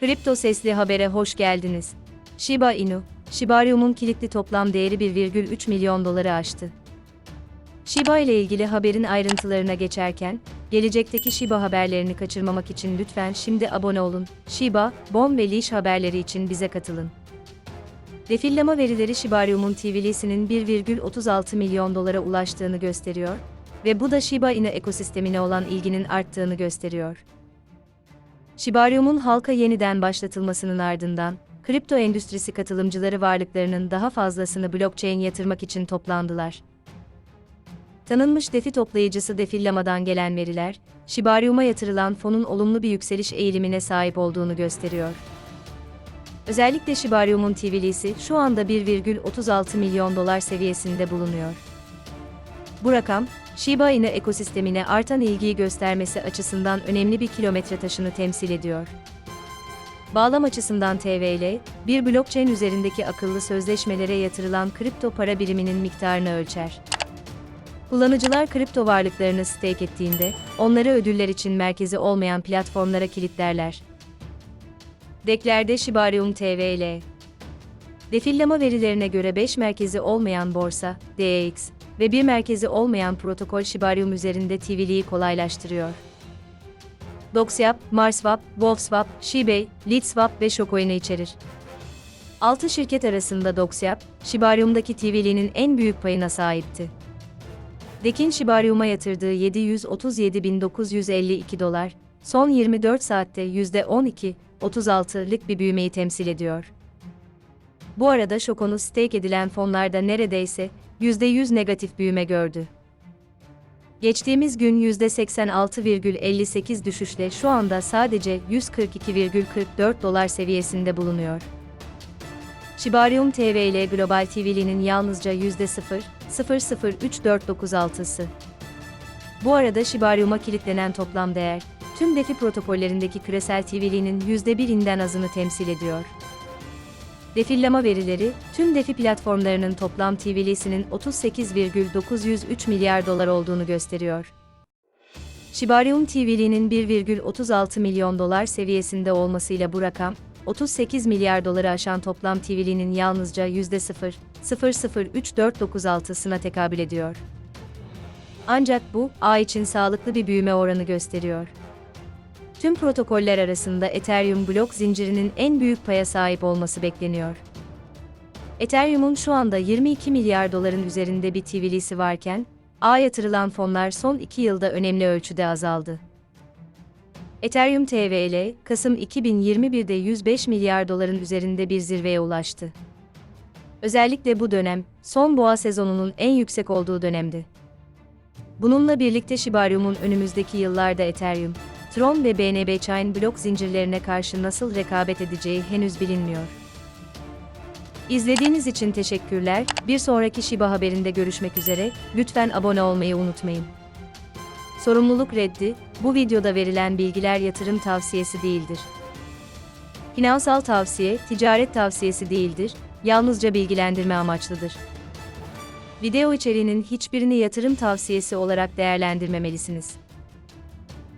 Kripto Sesli Haber'e hoş geldiniz. Shiba Inu, Shibarium'un kilitli toplam değeri 1,3 milyon doları aştı. Shiba ile ilgili haberin ayrıntılarına geçerken, gelecekteki Shiba haberlerini kaçırmamak için lütfen şimdi abone olun. Shiba, Bon ve Leash haberleri için bize katılın. Defillama verileri Shibarium'un TV'lisinin 1,36 milyon dolara ulaştığını gösteriyor ve bu da Shiba Inu ekosistemine olan ilginin arttığını gösteriyor. Shibarium'un halka yeniden başlatılmasının ardından, kripto endüstrisi katılımcıları varlıklarının daha fazlasını blockchain yatırmak için toplandılar. Tanınmış defi toplayıcısı Defillama'dan gelen veriler, Shibarium'a yatırılan fonun olumlu bir yükseliş eğilimine sahip olduğunu gösteriyor. Özellikle Shibarium'un TV'lisi şu anda 1,36 milyon dolar seviyesinde bulunuyor. Bu rakam, Shiba Inu ekosistemine artan ilgiyi göstermesi açısından önemli bir kilometre taşını temsil ediyor. Bağlam açısından TVL, bir blockchain üzerindeki akıllı sözleşmelere yatırılan kripto para biriminin miktarını ölçer. Kullanıcılar kripto varlıklarını stake ettiğinde, onları ödüller için merkezi olmayan platformlara kilitlerler. Deklerde Shibarium TVL Defillama verilerine göre 5 merkezi olmayan borsa, DEX ve bir merkezi olmayan protokol Shibarium üzerinde TV'liği kolaylaştırıyor. Doxyap, Marswap, Wolfswap, Shibay, Leadswap ve Shocoin'i içerir. 6 şirket arasında Doxyap, Shibarium'daki TV'liğinin en büyük payına sahipti. Dekin Shibarium'a yatırdığı 737.952 dolar, son 24 saatte %12.36'lık bir büyümeyi temsil ediyor. Bu arada Şokon'u stake edilen fonlarda neredeyse %100 negatif büyüme gördü. Geçtiğimiz gün %86,58 düşüşle şu anda sadece 142,44 dolar seviyesinde bulunuyor. Shibarium TV ile Global TV'linin yalnızca %0,003496'sı. Bu arada Shibarium'a kilitlenen toplam değer, tüm DeFi protokollerindeki küresel TV'linin %1'inden azını temsil ediyor. Defillama verileri, tüm DeFi platformlarının toplam TV'lisinin 38,903 milyar dolar olduğunu gösteriyor. Shibarium TV'linin 1,36 milyon dolar seviyesinde olmasıyla bu rakam, 38 milyar doları aşan toplam TV'linin yalnızca %0,003496'sına tekabül ediyor. Ancak bu, A için sağlıklı bir büyüme oranı gösteriyor. Tüm protokoller arasında Ethereum blok zincirinin en büyük paya sahip olması bekleniyor. Ethereum'un şu anda 22 milyar doların üzerinde bir TV'lisi varken, A yatırılan fonlar son 2 yılda önemli ölçüde azaldı. Ethereum TVL, Kasım 2021'de 105 milyar doların üzerinde bir zirveye ulaştı. Özellikle bu dönem, son boğa sezonunun en yüksek olduğu dönemdi. Bununla birlikte Shibarium'un önümüzdeki yıllarda Ethereum, Tron ve BNB Chain blok zincirlerine karşı nasıl rekabet edeceği henüz bilinmiyor. İzlediğiniz için teşekkürler. Bir sonraki Shiba haberinde görüşmek üzere. Lütfen abone olmayı unutmayın. Sorumluluk reddi, bu videoda verilen bilgiler yatırım tavsiyesi değildir. Finansal tavsiye, ticaret tavsiyesi değildir, yalnızca bilgilendirme amaçlıdır. Video içeriğinin hiçbirini yatırım tavsiyesi olarak değerlendirmemelisiniz.